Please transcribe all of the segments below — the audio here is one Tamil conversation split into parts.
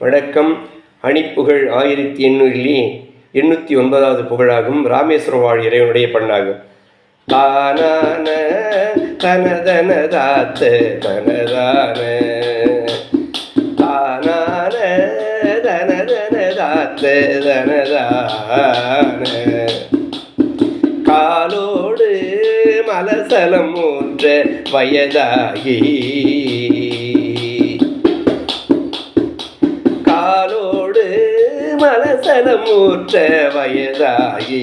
வணக்கம். அணிப்புகழ் ஆயிரத்தி எண்ணூறிலே எண்ணூற்றி ஒன்பதாவது புகழாகும். ராமேஸ்வர வாழ் இறைவனுடைய பண்ணாகும். தானான தனதான தானான தனதன தனதான. காலோடு மலசலம் ஊற்ற வயதாகி மலசலம் ஊற்ற வயதாகி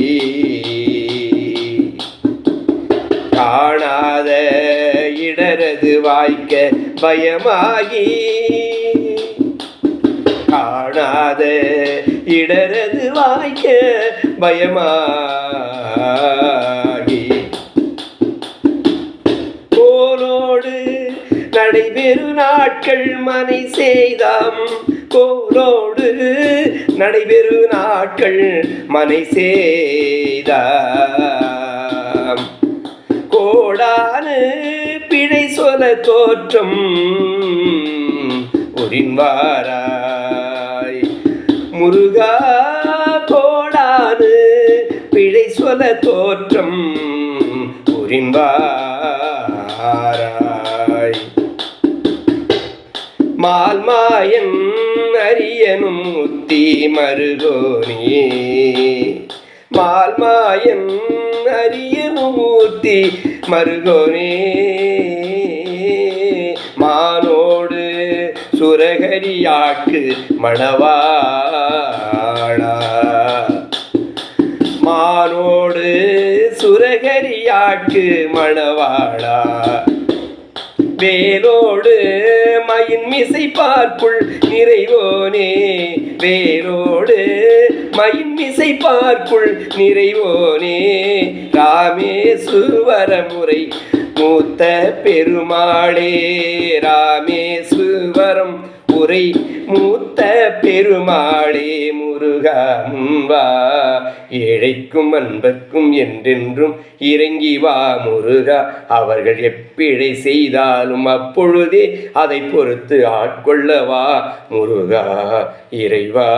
காணாத இடரது வாய்க்க பயமாகி காணாத இடரது வாய்க்க பயமா நடைபெறு நாட்கள் மனை செய்தாம். கோலோடு நடைபெறு நாட்கள் மனை செய்தாம். கோடானு பிழை சொல தோற்றம் ஒரின்வாராய் முருகா கோடானு பிழை சொல தோற்றம் புரிந்தாராய் மால்மாயன் அரியனும் முத்தி மருகோனே மால்மாயன் அரியனும் மூர்த்தி மருகோனே மானோடு சுரகரியாக்கு மணவாழா மானோடு சுரகரியாக்கு மணவாழா வேலோடு மயின் மிசை பார்க்குள் நிறைவோனே. வேலோடு மயின் மிசை பார்க்குள் நிறைவோனே. ராமேசுவரமுறை மூத்த பெருமாளே. ராமேசுவரம் உரை மூத்த பெருமாளே. முருகா முன்வா. ஏழைக்கும் அன்பர்க்கும் என்றென்றும் இறங்கி வா முருகா. அவர்கள் எப்ப பிழை செய்தாலும் அப்பொழுதே அதை பொறுத்து ஆட்கொள்ளவா முருகா இறைவா?